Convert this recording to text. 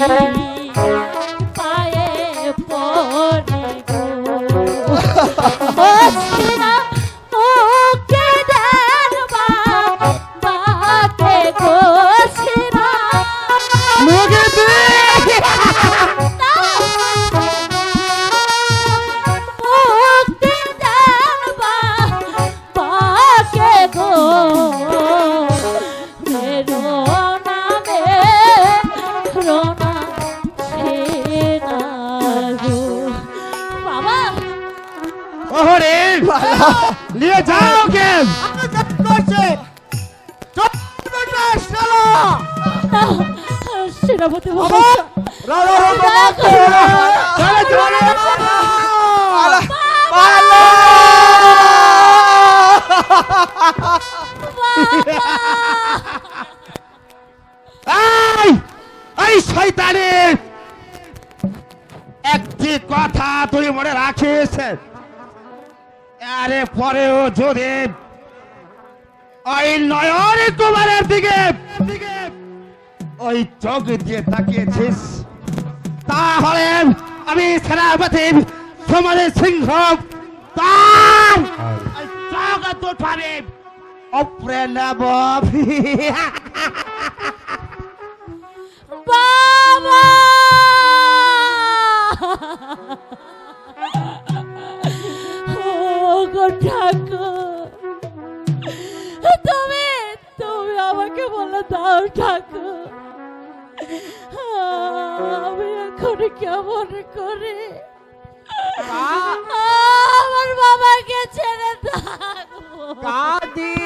ধরি ওরে নিয়ে যাও কে সেনাপতি এই এই একটি কথা তুই মনে রাখিস? আরে পরেও যদি ওই নয়ন কুমারের দিকে, ওই চোখ দিয়ে তাকিয়েছিস, তাহলে আমি সেনাপতি সমাজের সিংহ, তার চোখ দুটারে উপরে নেব। ঠাকুর তুমি তুমি আমাকে বলে দাও ঠাকুর আমি এখন কেমন করে আমার বাবাকে ছেড়ে থাকব। কাঁদি